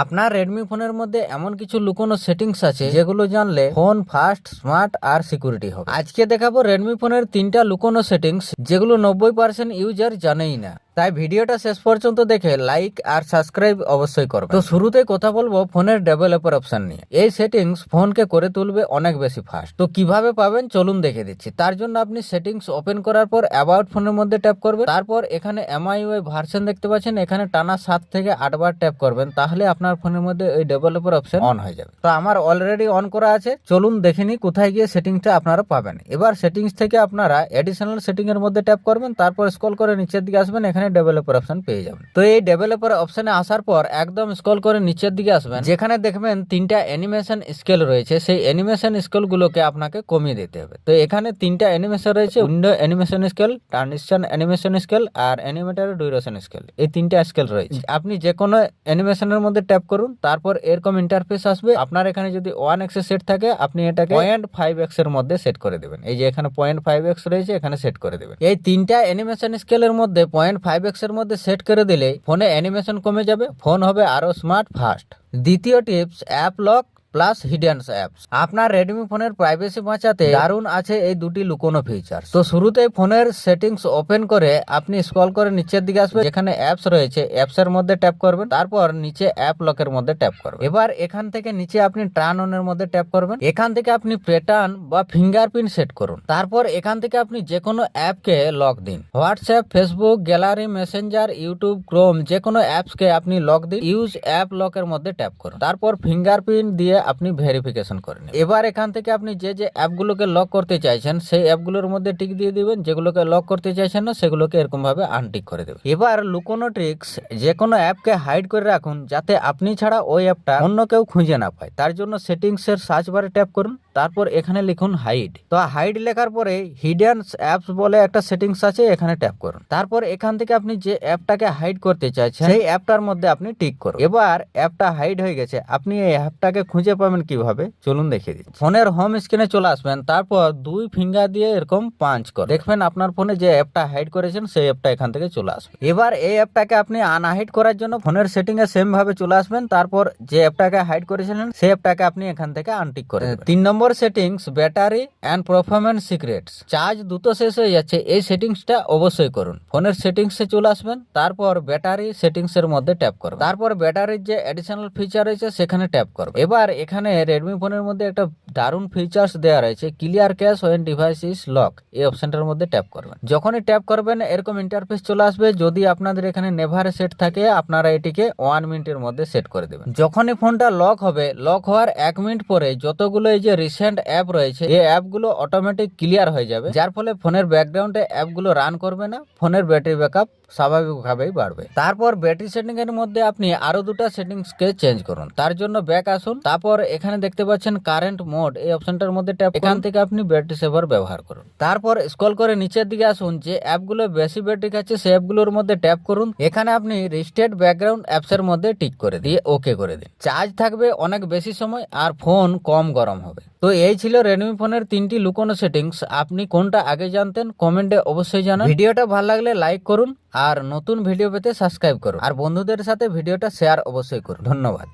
আপনার রেডমি ফোনের মধ্যে এমন কিছু লুকোনো সেটিংস আছে যেগুলো জানলে ফোন ফাস্ট স্মার্ট আর সিকিউরিটি হবে। আজকে দেখাবো রেডমি ফোনের তিনটা লুকোনো সেটিংস যেগুলো নব্বই পার্সেন্ট ইউজার জানেই না। তাই ভিডিওটা শেষ পর্যন্ত দেখে লাইক আর সাবস্ক্রাইব অবশ্যই করবে তো শুরুতে কথা বলব ফোনের ডেভেলপার অপশন নিয়ে। এই সেটিংস ফোনকে করে তুলবে অনেক বেশি ফাস্ট তো কীভাবে পাবেন? চলুন দেখে দিচ্ছি। তার জন্য আপনি সেটিংস ওপেন করার পর অ্যাবাউট ফোনের মধ্যে ট্যাপ করবেন। তারপর এখানে এমআইওয়াই ভার্সন দেখতে পাচ্ছেন। এখানে টানা সাত থেকে আটবার ট্যাপ করবেন। তাহলে আপনার ফোনের মধ্যে ওই ডেভেলপার অপশন অন হয়ে যাবে। তো আমার অলরেডি অন করা আছে। চলুন দেখে নিই কোথায় গিয়ে সেটিংসটা আপনারা পাবেন। এবার সেটিংস থেকে আপনারা এডিশনাল সেটিং এর মধ্যে ট্যাপ করবেন। তারপর স্ক্রল করে নিচের দিকে আসবেন। এখানে ডেভেলপার অপশন পেয়ে যাবেন। তো এই ডেভেলপার অপশনে আসার পর একদম স্ক্রল করে নিচের দিকে আসবেন। যেখানে দেখবেন তিনটা অ্যানিমেশন স্কেল রয়েছে। সেই অ্যানিমেশন স্কেল গুলোকে আপনাকে কমিয়ে দিতে হবে। তো এখানে তিনটা অ্যানিমেশন রয়েছে। Window animation scale transition animation scale আর অ্যানিমেটার ডিউরেশন স্কেল এই তিনটা স্কেল রয়েছে। আপনি যে কোনো অ্যানিমেশনের মধ্যে ট্যাপ করুন, তারপর এরকম ইন্টারফেস আসবে। আপনার এখানে যদি ওয়ান এক্সের সেট থাকে, আপনি এটাকে পয়েন্ট ফাইভ এক্সের মধ্যে সেট করে দেবেন। এই যে এখানে পয়েন্ট ফাইভ এক্স রয়েছে, এখানে সেট করে দেবেন। এই তিনটা অ্যানিমেশন স্কেলের মধ্যে পয়েন্ট এক্সের মধ্যে সেট করে দিলে ফোনে অ্যানিমেশন কমে যাবে, ফোন হবে আরও স্মার্ট, ফাস্ট। দ্বিতীয় tips, app lock plus hidden apps আপনার রেডমি ফোনের প্রাইভেসি বাঁচাতে দারুণ আছে এই দুটি লুকোনো ফিচার তো শুরুতেই ফোনের সেটিংস ওপেন করে আপনি স্ক্রল করে নিচের দিকে আসবেন, যেখানে অ্যাপস রয়েছে অ্যাপস এর মধ্যে ট্যাপ করবেন, তারপর নিচে অ্যাপ লকের মধ্যে ট্যাপ করবেন। এবার এখান থেকে নিচে আপনি টার্ন অন এর মধ্যে ট্যাপ করবেন। এখান থেকে আপনি প্যাটার্ন বা ফিঙ্গারপ্রিন্ট সেট করুন। তারপর এখান থেকে আপনি যে কোনো অ্যাপকে লক দিন। WhatsApp Facebook gallery messenger YouTube Chrome যে কোনো অ্যাপসকে আপনি লক দিন। ইউজ অ্যাপ লকের মধ্যে ট্যাপ করুন। তারপর ফিঙ্গারপ্রিন্ট দিয়ে আপনি ভেরিফিকেশন করে নেবেন। এবার এখান থেকে আপনি যে যে অ্যাপগুলোকে লক করতে চাইছেন, সেই অ্যাপগুলোর মধ্যে টিক দিয়ে দিবেন, যেগুলোকে লক করতে চাইছেন না, সেগুলোকে এরকমভাবে আনটিক করে দেবেন। এবার লুকোনো ট্রিক্স যে কোনো অ্যাপকে হাইড করে রাখুন, যাতে আপনি ছাড়া ওই অ্যাপটা অন্য কেউ খুঁজে না পায়। তার জন্য সেটিংসের সার্চ বারে ট্যাপ করুন। তারপর এখানে লিখুন হাইড তো হাইড লেখার পরে হিডেন অ্যাপস বলে একটা সেটিংস আছে এখানে ট্যাপ করুন। তারপর এখান থেকে আপনি যে অ্যাপটাকে হাইড করতে চাইছেন সেই অ্যাপটার মধ্যে আপনি টিক করুন। এবার অ্যাপটা হাইড হয়ে গেছে আপনি এই অ্যাপটাকে খুঁজে পাবেন কীভাবে? চলুন দেখিয়ে দিচ্ছি। ফোনের হোম স্ক্রিনে চলে আসবেন তারপর দুই ফিঙ্গার দিয়ে এরকম পাঞ্চ করে দেখবেন আপনার ফোনে যে অ্যাপটা হাইড করেছেন সেই অ্যাপটা এখান থেকে চলে আসবে। এবার এই অ্যাপটাকে আপনি আনহাইড করার জন্য ফোনের সেটিং এ সেম ভাবে চলে আসবেন তারপর যে অ্যাপটাকে হাইড করেছিলেন সেই অ্যাপটাকে আপনি এখান থেকে আনটিক করে তিন নম্বর settings, battery and performance secrets charge দ্রুত শেষ হয়ে যাচ্ছে, এই সেটিংসটা অবশ্যই করুন। ফোনের সেটিংসে চলে আসবেন, তারপর ব্যাটারি সেটিংস এর মধ্যে ট্যাপ করবেন। তারপর ব্যাটারির যে অ্যাডিশনাল ফিচার রয়েছে, সেখানে ট্যাপ করবেন। এবার এখানে রেডমি ফোনের মধ্যে একটা দারুণ ফিচার্স দেওয়া রয়েছে clear cache when device is lock এই অপশনটার মধ্যে ট্যাপ করবেন। যখনই ট্যাপ করবেন, এরকম ইন্টারফেস চলে আসবে, যদি আপনাদের এখানে নেভার সেট থাকে, আপনারা এটিকে ওয়ান মিনিটের মধ্যে সেট করে দেবেন। যখনই ফোনটা লক হবে লক হওয়ার এক মিনিট পরে যতগুলো এই যে রিসেন্ট অ্যাপ রয়েছে। এই অ্যাপগুলো অটোমেটিক ক্লিয়ার হয়ে যাবে। যার ফলে ফোনের ব্যাকগ্রাউন্ডে অ্যাপগুলো রান করবে না, ফোনের ব্যাটারি ব্যাকআপ স্বাভাবিকভাবেই বাড়বে। তারপর ব্যাটারি সেটিং এর মধ্যে আপনি আরও দুটো সেটিংস কে চেঞ্জ করুন। তার জন্য ব্যাক আসুন। তারপর এখানে দেখতে পাচ্ছেন কারেন্ট মোড এই অপশনটার মধ্যে ট্যাপ এখান থেকে আপনি ব্যাটারি সেভার ব্যবহার করুন। তারপর স্ক্রল করে নিচের দিকে আসুন। যে অ্যাপগুলো বেশি ব্যাটারি খাচ্ছে, সেই অ্যাপগুলোর মধ্যে ট্যাপ করুন। এখানে আপনি রিস্টেট ব্যাকগ্রাউন্ড অ্যাপস এর মধ্যে টিক করে দিয়ে ওকে করে দিন। চার্জ থাকবে অনেক বেশি সময় আর ফোন কম গরম হবে। তো এই ছিল রেডমি ফোনের তিনটি লুকোনো সেটিংস আপনি কোনটা আগে জানতেন, কমেন্টে অবশ্যই জানান। ভিডিওটা ভালো লাগলে লাইক করুন আর নতুন ভিডিও পেতে সাবস্ক্রাইব করুন। আর বন্ধুদের সাথে ভিডিওটা শেয়ার অবশ্যই করুন। ধন্যবাদ।